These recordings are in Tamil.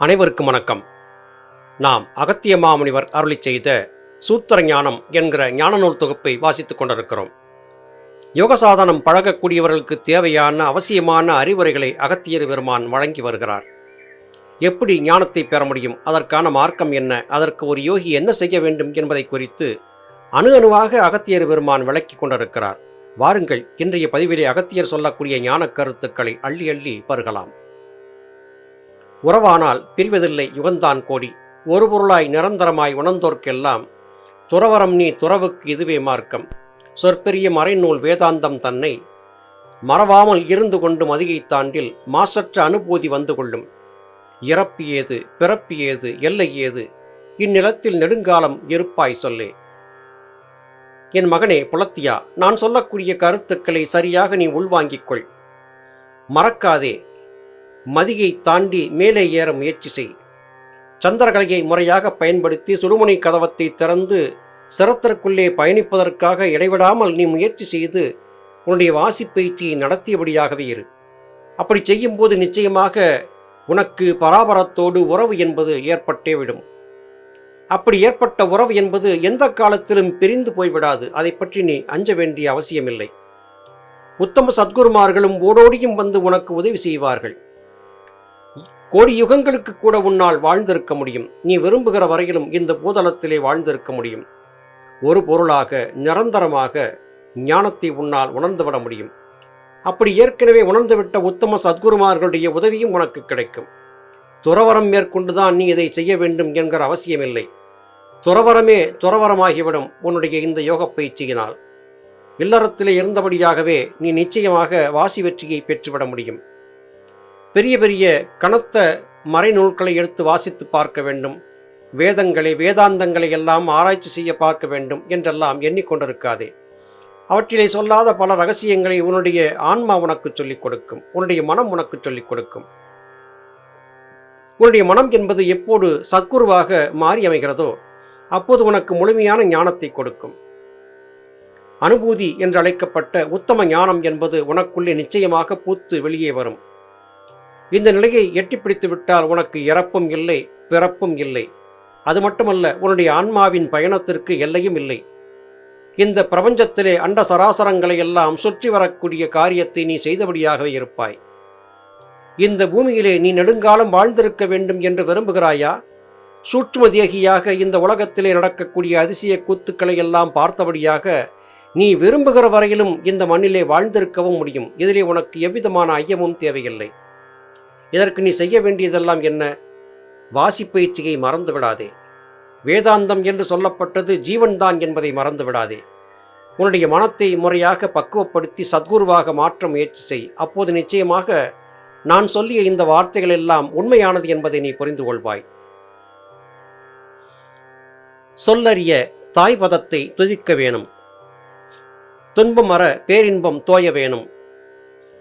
அனைவருக்கும் வணக்கம். நாம் அகத்திய மாமுனிவர் அருளி செய்த சூத்திர ஞானம் என்கிற ஞான நூல் தொகுப்பை வாசித்துக் கொண்டிருக்கிறோம். யோக சாதனம் பழகக்கூடியவர்களுக்கு தேவையான அவசியமான அறிவுரைகளை அகத்தியர் பெருமான் வழங்கி வருகிறார். எப்படி ஞானத்தை பெற முடியும்? அதற்கான மார்க்கம் என்ன? அதற்கு ஒரு யோகி என்ன செய்ய வேண்டும் என்பதை குறித்து அணு அணுவாக அகத்தியர் பெருமான் விளக்கி கொண்டிருக்கிறார். வாருங்கள் இன்றைய பதிவிலே அகத்தியர் சொல்லக்கூடிய ஞான கருத்துக்களை அள்ளி அள்ளி பருகலாம். உறவானால் பிரிவதில்லை யுகந்தான் கோடி. ஒரு பொருளாய் நிரந்தரமாய் உணர்ந்தோர்க்கெல்லாம் துறவரம் நீ துறவுக்கு இதுவே மார்க்கம். சொற்பெரிய மறைநூல் வேதாந்தம் தன்னை மறவாமல் இருந்து கொண்டு மதியை தாண்டில் மாசற்ற அனுபூதி வந்து கொள்ளும். இறப்பு ஏது பிறப்பு ஏது எல்லை ஏது இந்நிலத்தில் நெடுங்காலம் இருப்பாய் சொல்லே. என் மகனே புலத்தியா நான் சொல்லக்கூடிய கருத்துக்களை சரியாக நீ உள்வாங்கிக் கொள். மறக்காதே மதியை தாண்டி மேலே ஏற முயற்சி செய். சந்திரகலையை முறையாக பயன்படுத்தி சுடுமுனை கதவத்தை திறந்து சிரத்திற்குள்ளே பயணிப்பதற்காக இடைவிடாமல் நீ முயற்சி செய்து உன்னுடைய வாசிப்பயிற்சியை நடத்தியபடியாகவே இரு. அப்படி செய்யும்போது நிச்சயமாக உனக்கு பராபரத்தோடு உறவு என்பது ஏற்பட்டே விடும். அப்படி ஏற்பட்ட உறவு என்பது எந்த காலத்திலும் பிரிந்து போய்விடாது. அதை பற்றி நீ அஞ்ச வேண்டிய அவசியமில்லை. உத்தம சத்குருமார்களும் ஓடோடியும் வந்து உனக்கு உதவி செய்வார்கள். கோடி யுகங்களுக்கு கூட உன்னால் வாழ்ந்திருக்க முடியும். நீ விரும்புகிற வரையிலும் இந்த பூதளத்திலே வாழ்ந்திருக்க முடியும். ஒரு பொருளாக நிரந்தரமாக ஞானத்தை உன்னால் உணர்ந்துவிட முடியும். அப்படி ஏற்கனவே உணர்ந்துவிட்ட உத்தம சத்குருமார்களுடைய உதவியும் உனக்கு கிடைக்கும். துறவரம் மேற்கொண்டுதான் நீ இதை செய்ய வேண்டும் என்கிற அவசியமில்லை. துறவரமே துறவரமாகிவிடும் உன்னுடைய இந்த யோக பயிற்சியினால். இல்லறத்திலே இருந்தபடியாகவே நீ நிச்சயமாக வாசி வெற்றியை பெற்றுவிட முடியும். பெரிய பெரிய கனத்த மறைநூல்களை எடுத்து வாசித்து பார்க்க வேண்டும். வேதங்களை வேதாந்தங்களை எல்லாம் ஆராய்ச்சி செய்ய பார்க்க வேண்டும் என்றெல்லாம் எண்ணிக்கொண்டிருக்காதே. அவற்றிலே சொல்லாத பல ரகசியங்களை உன்னுடைய ஆன்மா உனக்கு சொல்லிக் கொடுக்கும். உன்னுடைய மனம் உனக்கு சொல்லிக் கொடுக்கும். உன்னுடைய மனம் என்பது எப்போது சத்குருவாக மாறி அமைகிறதோ அப்போது உனக்கு முழுமையான ஞானத்தை கொடுக்கும். அனுபூதி என்று அழைக்கப்பட்ட உத்தம ஞானம் என்பது உனக்குள்ளே நிச்சயமாக பூத்து வெளியே வரும். இந்த நிலையை எட்டி பிடித்து விட்டால் உனக்கு இறப்பும் இல்லை பிறப்பும் இல்லை. அது மட்டுமல்ல உன்னுடைய ஆன்மாவின் பயணத்திற்கு எல்லையும் இல்லை. இந்த பிரபஞ்சத்திலே அண்ட சராசரங்களை எல்லாம் சுற்றி வரக்கூடிய காரியத்தை நீ செய்தபடியாகவே இருப்பாய். இந்த பூமியிலே நீ நெடுங்காலம் வாழ்ந்திருக்க வேண்டும் என்று விரும்புகிறாயா? சூட்சும தேகியாக இந்த உலகத்திலே நடக்கக்கூடிய அதிசய கூத்துக்களை எல்லாம் பார்த்தபடியாக நீ விரும்புகிற வரையிலும் இந்த மண்ணிலே வாழ்ந்திருக்கவும் முடியும். இதிலே உனக்கு எவ்விதமான ஐயமும் தேவையில்லை. இதற்கு நீ செய்ய வேண்டியதெல்லாம் என்ன? வாசிப்பயிற்சியை மறந்து விடாதே வேதாந்தம் என்று சொல்லப்பட்டது ஜீவன்தான் என்பதை மறந்து விடாதே உன்னுடைய மனத்தை முறையாக பக்குவப்படுத்தி சத்குருவாக மாற்ற முயற்சி செய். அப்போது நிச்சயமாக நான் சொல்லிய இந்த வார்த்தைகள் எல்லாம் உண்மையானது என்பதை நீ புரிந்து கொள்வாய். சொல்லறிய தாய் பதத்தை துதிக்க வேணும். துன்பம் அற பேரின்பம் தோய வேணும்.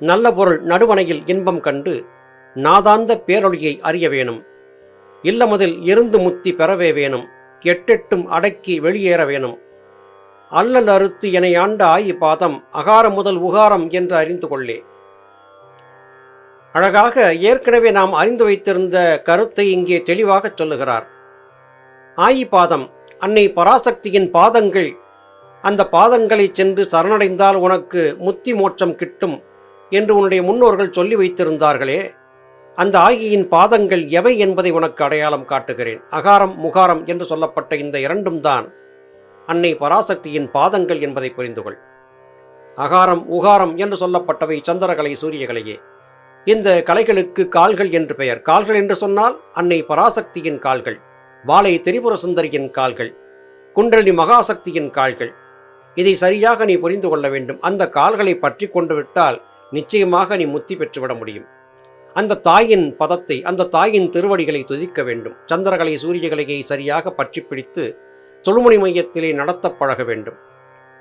நல்ல பொருள் நடுவணையில் இன்பம் கண்டு நாதாந்த பேரொழியை அறிய வேணும். இல்லமதில் இருந்து முத்தி பெறவே வேணும். எட்டெட்டும் அடக்கி வெளியேற வேணும். அல்லல் அறுத்து என ஆண்ட ஆயி பாதம் அகாரம் முதல் உகாரம் என்று அறிந்து கொள்ளே. அழகாக ஏற்கனவே நாம் அறிந்து வைத்திருந்த கருத்தை இங்கே தெளிவாகச் சொல்லுகிறார். ஆயி பாதம் அன்னை பராசக்தியின் பாதங்கள். அந்த பாதங்களை சென்று சரணடைந்தால் உனக்கு முத்தி மோட்சம் கிட்டும் என்று உன்னுடைய முன்னோர்கள் சொல்லி வைத்திருந்தார்களே. அந்த ஆகியின் பாதங்கள் எவை என்பதை உனக்கு அடையாளம் காட்டுகிறேன். அகாரம் முகாரம் என்று சொல்லப்பட்ட இந்த இரண்டும் தான் அன்னை பராசக்தியின் பாதங்கள் என்பதை புரிந்து கொள். அகாரம் உகாரம் என்று சொல்லப்பட்டவை சந்திரகலை சூரியகலையே. இந்த கலைகளுக்கு கால்கள் என்று பெயர். கால்கள் என்று சொன்னால் அன்னை பராசக்தியின் கால்கள் வாளை திரிபுர சுந்தரியின் கால்கள் குண்டலினி மகாசக்தியின் கால்கள். இதை சரியாக நீ புரிந்து கொள்ள வேண்டும். அந்த கால்களை பற்றி கொண்டு விட்டால் நிச்சயமாக நீ முத்தி பெற்றுவிட முடியும். அந்த தாயின் பதத்தை அந்த தாயின் திருவடிகளை துதிக்க வேண்டும். சந்திரகலை சூரியகலையை சரியாக பற்றி பிடித்து தொழுமணி மையத்திலே நடத்த பழக வேண்டும்.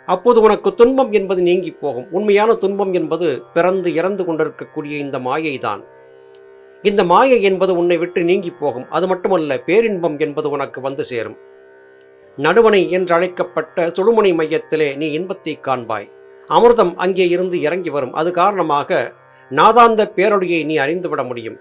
அப்போது உனக்கு துன்பம் என்பது நீங்கி போகும். உண்மையான துன்பம் என்பது பிறந்து இறந்து கொண்டிருக்கக்கூடிய இந்த மாயை தான் இந்த மாயை என்பது உன்னை விட்டு நீங்கி போகும். அது மட்டுமல்ல பேரின்பம் என்பது உனக்கு வந்து சேரும். நடுவனை என்று அழைக்கப்பட்ட சுழுமுனை மையத்திலே நீ இன்பத்தை காண்பாய். அமிர்தம் அங்கே இருந்து இறங்கி வரும். அது காரணமாக நாதாந்த பேரொழியை நீ அறிந்துவிட முடியும்.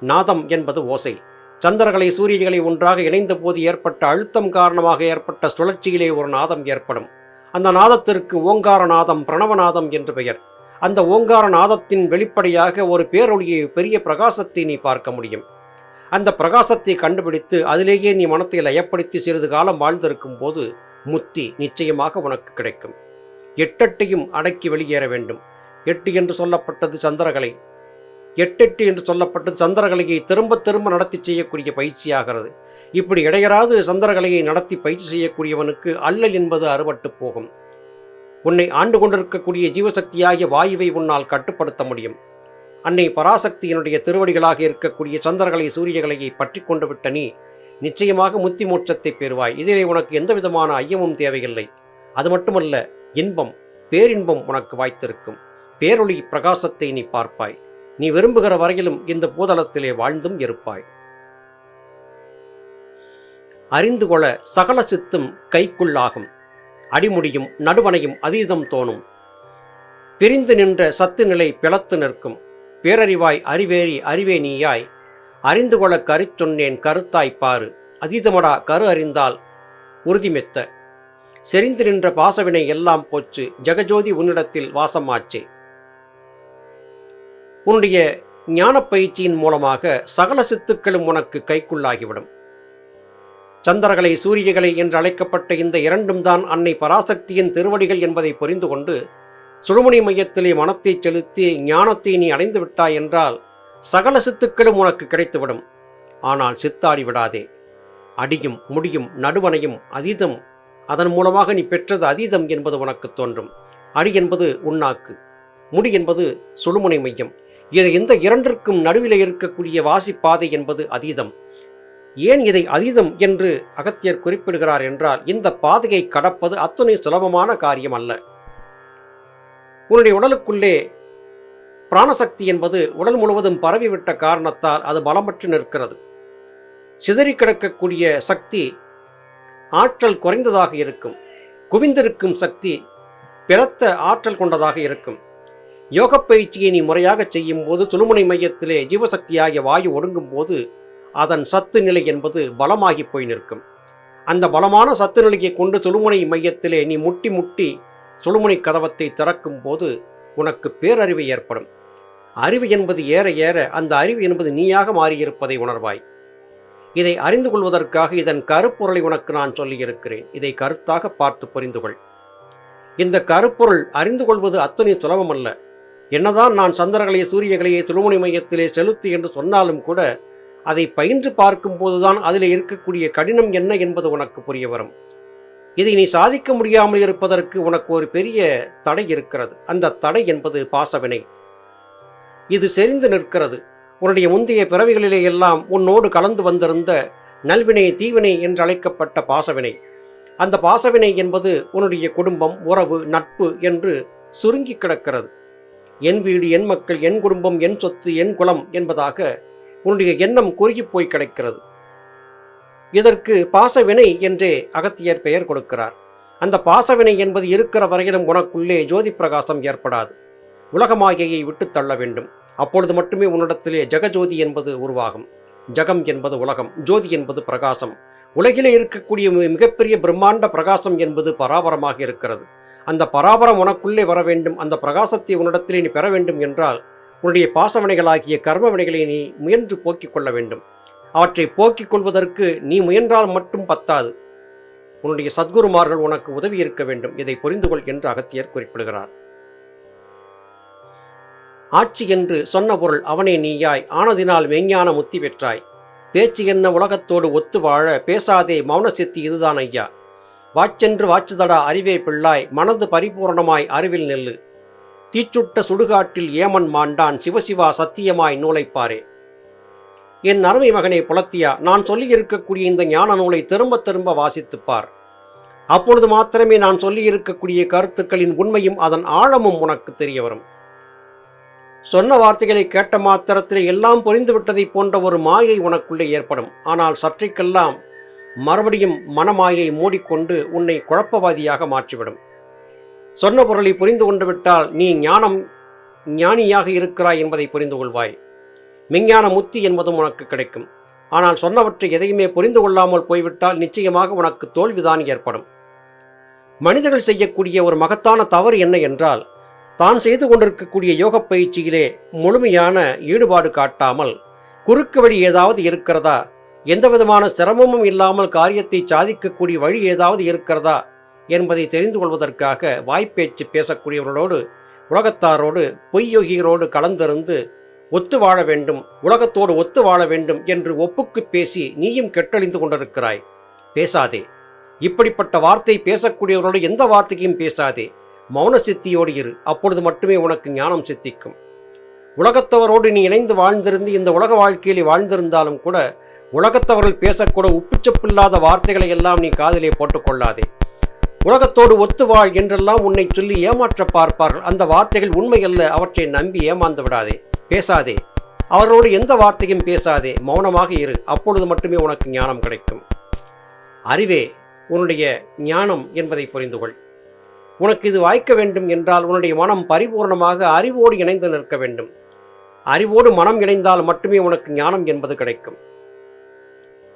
நாதம் என்பது ஓசை. சந்திரகளை சூரியகளை ஒன்றாக இணைந்த போது ஏற்பட்ட அழுத்தம் காரணமாக ஏற்பட்ட சுழற்சியிலே ஒரு நாதம் ஏற்படும். அந்த நாதத்திற்கு ஓங்கார நாதம் பிரணவநாதம் என்று பெயர். அந்த ஓங்கார நாதத்தின் வெளிப்படையாக ஒரு பேரொழியை பெரிய பிரகாசத்தை நீ பார்க்க முடியும். அந்த பிரகாசத்தை கண்டுபிடித்து அதிலேயே நீ மனத்தை லயப்படுத்தி சிறிது காலம் வாழ்ந்திருக்கும் போது முத்தி நிச்சயமாக உனக்கு கிடைக்கும். எட்டெட்டையும் அடக்கி வெளியேற வேண்டும். எட்டு என்று சொல்லப்பட்டது சந்திரகலை. எட்டெட்டு என்று சொல்லப்பட்டது சந்திரகலையை திரும்ப திரும்ப நடத்தி செய்யக்கூடிய பயிற்சியாகிறது. இப்படி இடையராது சந்திரகலையை நடத்தி பயிற்சி செய்யக்கூடியவனுக்கு அல்லல் என்பது அறுபட்டு போகும். உன்னை ஆண்டு கொண்டிருக்கக்கூடிய ஜீவசக்தியாகிய வாயுவை உன்னால் கட்டுப்படுத்த முடியும். அன்னை பராசக்தியினுடைய திருவடிகளாக இருக்கக்கூடிய சந்திரகலை சூரியகலையை பற்றி கொண்டு விட்ட நீ நிச்சயமாக முத்தி மோட்சத்தை பெறுவாய். இதிலே உனக்கு எந்த விதமான ஐயமும் தேவையில்லை. அது மட்டுமல்ல இன்பம் பேரின்பம் உனக்கு வாய்த்திருக்கும். பேரொளி பிரகாசத்தை நீ பார்ப்பாய். நீ விரும்புகிற வரையிலும் இந்த பூதளத்திலே வாழ்ந்தும் இருப்பாய். அறிந்து கொள்ள சகல சித்தும் கைக்குள்ளாகும் அடிமுடியும் நடுவனையும் அதீதம் தோணும். பிரிந்து நின்ற சத்து நிலை பிளத்து நிற்கும். பேரறிவாய் அறிவேறி அறிவே நீயாய். அறிந்து கொள்ள கருச்சொன்னேன் கருத்தாய் பாரு. அதீதமடா கரு அறிந்தால் உறுதிமெத்த செறிந்து நின்ற பாசவினை எல்லாம் போச்சு. ஜெகஜோதி உன்னிடத்தில் வாசமாச்சே. உன்னுடைய ஞானப் பயிற்சியின் மூலமாக சகல சித்துக்களும் உனக்கு கைக்குள்ளாகிவிடும். சந்திரகலை சூரியகலை என்று அழைக்கப்பட்ட இந்த இரண்டும் தான் அன்னை பராசக்தியின் திருவடிகள் என்பதை புரிந்து கொண்டு சுழுமணி மையத்திலே மனத்தை செலுத்தி ஞானத்தை நீ அடைந்து விட்டாய் என்றால் சகல சித்துக்களும் உனக்கு கிடைத்துவிடும். ஆனால் சித்தாடி விடாதே. அடியும் முடியும் நடுவனையும் அதீதம் அதன் மூலமாக நீ பெற்றது அதீதம் என்பது உனக்கு தோன்றும். அடி என்பது உண்ணாக்கு முடி என்பது சுழுமுனை மையம். இந்த இரண்டிற்கும் நடுவில் இருக்கக்கூடிய வாசிப்பாதை என்பது அதீதம். ஏன் இதை அதீதம் என்று அகத்தியர் குறிப்பிடுகிறார் என்றால் இந்த பாதையை கடப்பது அத்துணை சுலபமான காரியம் அல்ல. உன்னுடைய உடலுக்குள்ளே பிராணசக்தி என்பது உடல் முழுவதும் பரவிவிட்ட காரணத்தால் அது பலமற்று நிற்கிறது. சிதறி கிடக்கக்கூடிய சக்தி ஆற்றல் குறைந்ததாக இருக்கும். குவிந்திருக்கும் சக்தி பிறத்த ஆற்றல் கொண்டதாக இருக்கும். யோக பயிற்சியை நீ முறையாக செய்யும் போது சுழுமுனை மையத்திலே ஜீவசக்தியாகிய வாயு ஒடுங்கும் போது அதன் சத்து நிலை என்பது பலமாகி போய் நிற்கும். அந்த பலமான சத்து நிலையை கொண்டு சுழுமுனை மையத்திலே நீ முட்டி முட்டி சுழுமுனை கதவத்தை திறக்கும் போது உனக்கு பேரறிவு ஏற்படும். அறிவு என்பது ஏற ஏற அந்த அறிவு என்பது நீயாக மாறியிருப்பதை உணர்வாய். இதை அறிந்து கொள்வதற்காக இதன் கருப்பொருளை உனக்கு நான் சொல்லியிருக்கிறேன். இதை கருத்தாக பார்த்து புரிந்து கொள் இந்த கருப்பொருள் அறிந்து கொள்வது அத்தனை சுலபமல்ல. என்னதான் நான் சந்திரகலையை சூரியகலையை சிறுமணி மையத்திலே செலுத்து என்று சொன்னாலும் கூட அதை பயின்று பார்க்கும்போதுதான் அதில் இருக்கக்கூடிய கடினம் என்ன என்பது உனக்கு புரிய வரும். இதை நீ சாதிக்க முடியாமல் இருப்பதற்கு உனக்கு ஒரு பெரிய தடை இருக்கிறது. அந்த தடை என்பது பாசவினை. இது செறிந்து நிற்கிறது. உன்னுடைய முந்தைய பிறவிகளிலே எல்லாம் உன்னோடு கலந்து வந்திருந்த நல்வினை தீவினை என்று அழைக்கப்பட்ட பாசவினை. அந்த பாசவினை என்பது உன்னுடைய குடும்பம் உறவு நட்பு என்று சுருங்கி கிடக்கிறது. என் வீடு என் மக்கள் என் குடும்பம் என் சொத்து என் குலம் என்பதாக உன்னுடைய எண்ணம் குறுகி போய் கிடைக்கிறது. இதற்கு பாசவினை என்றே அகத்தியர் பெயர் கொடுக்கிறார். அந்த பாசவினை என்பது இருக்கிற வரையிலும் உனக்குள்ளே ஜோதி பிரகாசம் ஏற்படாது. உலகமாகியை விட்டு தள்ள வேண்டும். அப்பொழுது மட்டுமே உன்னிடத்திலே ஜெகஜோதி என்பது உருவாகும். ஜகம் என்பது உலகம் ஜோதி என்பது பிரகாசம். உலகிலே இருக்கக்கூடிய மிகப்பெரிய பிரம்மாண்ட பிரகாசம் என்பது பராபரமாக இருக்கிறது. அந்த பராபரம் உனக்குள்ளே வர வேண்டும் அந்த பிரகாசத்தை உன்னிடத்திலே நீ பெற வேண்டும் என்றால் உன்னுடைய பாசவினைகளாகிய கர்மவினைகளை நீ முயன்று போக்கிக் கொள்ள வேண்டும். அவற்றை போக்கிக் கொள்வதற்கு நீ முயன்றால் மட்டும் பத்தாது. உன்னுடைய சத்குருமார்கள் உனக்கு உதவி இருக்க வேண்டும் இதை புரிந்து கொள் என்று அகத்தியர் குறிப்பிடுகிறார். ஆட்சி என்று சொன்ன பொருள் அவனே நீயாய் ஆனதினால் மெய்ஞான முத்தி பெற்றாய். பேச்சு என்ன உலகத்தோடு ஒத்து வாழ பேசாதே மௌன சித்தி இதுதான் ஐயா. வாச்சென்று வாச்சுதடா அறிவே பிள்ளாய் மனது பரிபூரணமாய் அறிவில் நெல்லு. தீச்சுட்ட சுடுகாட்டில் ஏமன் மாண்டான் சிவசிவா சத்தியமாய் நூலைப்பாரே. என் அருமை மகனே புலத்தியா நான் சொல்லியிருக்கக்கூடிய இந்த ஞான நூலை திரும்ப திரும்ப வாசித்துப் பார் அப்பொழுது மாத்திரமே நான் சொல்லியிருக்கக்கூடிய கருத்துக்களின் உண்மையும் அதன் ஆழமும் உனக்கு தெரிய வரும் சொன்ன வார்த்தைகளை கேட்ட மாத்திரத்திலே எல்லாம் புரிந்துவிட்டதை போன்ற ஒரு மாயை உனக்குள்ளே ஏற்படும். ஆனால் சற்றைக்கெல்லாம் மறுபடியும் மனமாயை மூடிக்கொண்டு உன்னை குழப்பவாதியாக மாற்றிவிடும். சொன்ன பொருளை புரிந்து கொண்டு விட்டால் நீ ஞானம் ஞானியாக இருக்கிறாய் என்பதை புரிந்து கொள்வாய். மெஞ்ஞான முத்தி என்பதும் உனக்கு கிடைக்கும். ஆனால் சொன்னவற்றை எதையுமே புரிந்து கொள்ளாமல் போய்விட்டால் நிச்சயமாக உனக்கு தோல்விதான் ஏற்படும். மனிதர்கள் செய்யக்கூடிய ஒரு மகத்தான தவறு என்ன என்றால் தான் செய்து கொண்டிருக்கக்கூடிய யோக பயிற்சியிலே முழுமையான ஈடுபாடு காட்டாமல் குறுக்கு வழி ஏதாவது இருக்கிறதா எந்த விதமான சிரமமும் இல்லாமல் காரியத்தை சாதிக்கக்கூடிய வழி ஏதாவது இருக்கிறதா என்பதை தெரிந்து கொள்வதற்காக வாய்ப்பேச்சு பேசக்கூடியவர்களோடு உலகத்தாரோடு பொய்யொகிகளோடு கலந்திருந்து ஒத்து வாழ வேண்டும் உலகத்தோடு ஒத்து வாழ வேண்டும் என்று ஒப்புக்கு பேசி நீயும் கெட்டழிந்து கொண்டிருக்கிறாய். பேசாதே. இப்படிப்பட்ட வார்த்தை பேசக்கூடியவர்களோடு எந்த வார்த்தையும் பேசாதே. மௌன சித்தியோடு இரு. அப்பொழுது மட்டுமே உனக்கு ஞானம் சித்திக்கும். உலகத்தவரோடு நீ இணைந்து வாழ்ந்திருந்து இந்த உலக வாழ்க்கையில் வாழ்ந்திருந்தாலும் கூட உலகத்தவர்கள் பேசக்கூட உப்புச்சப்பில்லாத வார்த்தைகளை எல்லாம் நீ காதிலே போட்டுக்கொள்ளாதே. உலகத்தோடு ஒத்துவாள் என்றெல்லாம் உன்னை சொல்லி ஏமாற்ற பார்ப்பார்கள். அந்த வார்த்தைகள் உண்மையல்ல அவற்றை நம்பி ஏமாந்து விடாதே. பேசாதே. அவர்களோடு எந்த வார்த்தையும் பேசாதே. மௌனமாக இரு. அப்பொழுது மட்டுமே உனக்கு ஞானம் கிடைக்கும். அறிவே உன்னுடைய ஞானம் என்பதை புரிந்து கொள் உனக்கு இது வாய்க்க வேண்டும் என்றால் உன்னுடைய மனம் பரிபூர்ணமாக அறிவோடு இணைந்து நிற்க வேண்டும். அறிவோடு மனம் இணைந்தால் மட்டுமே உனக்கு ஞானம் என்பது கிடைக்கும்.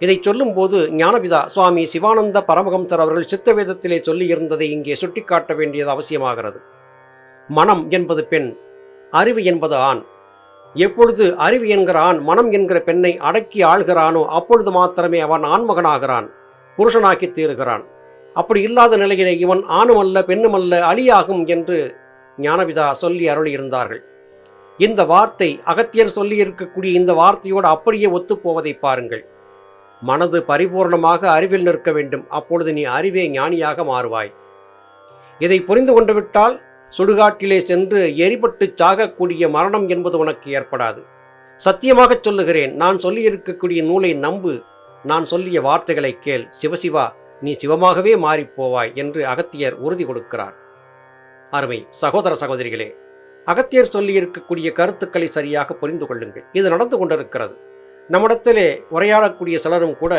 இதை சொல்லும்போது ஞானபிதா சுவாமி சிவானந்த பரமஹம்சர் அவர்கள் சித்தவேதத்திலே சொல்லியிருந்ததை இங்கே சுட்டிக்காட்ட வேண்டியது அவசியமாகிறது. மனம் என்பது பெண் அறிவு என்பது ஆண். எப்பொழுது அறிவு என்கிற ஆண் மனம் என்கிற பெண்ணை அடக்கி ஆள்கிறானோ அப்பொழுது மாத்திரமே அவன் ஆண்மகனாகிறான் புருஷனாக்கி தீருகிறான். அப்படி இல்லாத நிலையிலே இவன் ஆணும் அல்ல அழியாகும் என்று ஞானபிதா சொல்லி அருளியிருந்தார்கள். இந்த வார்த்தை அகத்தியர் சொல்லி இருக்கக்கூடிய இந்த வார்த்தையோடு அப்படியே ஒத்துப்போவதை பாருங்கள். மனது பரிபூர்ணமாக அறிவில் நிற்க வேண்டும். அப்பொழுது நீ அறிவே ஞானியாக மாறுவாய். இதை புரிந்து கொண்டுவிட்டால் சுடுகாட்டிலே சென்று எரிபட்டு சாகக்கூடிய மரணம் என்பது உனக்கு ஏற்படாது. சத்தியமாகச் சொல்லுகிறேன் நான் சொல்லியிருக்கக்கூடிய நூலை நம்பு. நான் சொல்லிய வார்த்தைகளை கேள். சிவசிவா நீ சிவமாகவே மாறிப்போவாய் என்று அகத்தியர் உறுதி கொடுக்கிறார். அருமை சகோதர சகோதரிகளே அகத்தியர் சொல்லியிருக்கக்கூடிய கருத்துக்களை சரியாக புரிந்து கொள்ளுங்கள். இது நடந்து கொண்டிருக்கிறது. நம்மிடத்திலே உரையாடக்கூடிய சிலரும் கூட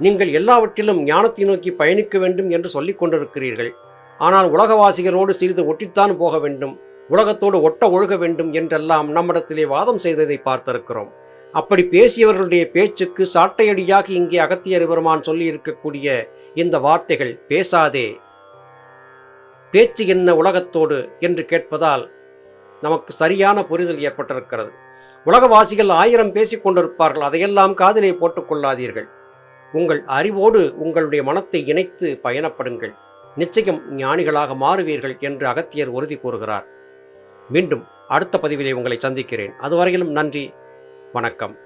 நீங்கள் எல்லாவற்றிலும் ஞானத்தை நோக்கி பயணிக்க வேண்டும் என்று சொல்லிக் கொண்டிருக்கிறீர்கள். ஆனால் உலகவாசிகளோடு சிறிது ஒட்டித்தான் போக வேண்டும் உலகத்தோடு ஒட்ட ஒழுக வேண்டும் என்றெல்லாம் நம்மிடத்திலே வாதம் செய்ததை பார்த்திருக்கிறோம். அப்படி பேசியவர்களுடைய பேச்சுக்கு சாட்டையடியாக இங்கே அகத்தியர் பெருமான் சொல்லியிருக்கக்கூடிய இந்த வார்த்தைகள் பேசாதே. பேச்சு என்ன உலகத்தோடு என்று கேட்பதால் நமக்கு சரியான புரிதல் ஏற்பட்டிருக்கிறது. உலகவாசிகள் ஆயிரம் பேசிக் கொண்டிருப்பார்கள் அதையெல்லாம் காதிலே போட்டுக்கொள்ளாதீர்கள். உங்கள் அறிவோடு உங்களுடைய மனத்தை இணைத்து பயணப்படுங்கள். நிச்சயம் ஞானிகளாக மாறுவீர்கள் என்று அகத்தியர் உறுதி கூறுகிறார். மீண்டும் அடுத்த பதிவிலே உங்களை சந்திக்கிறேன். அதுவரையிலும் நன்றி. வணக்கம்.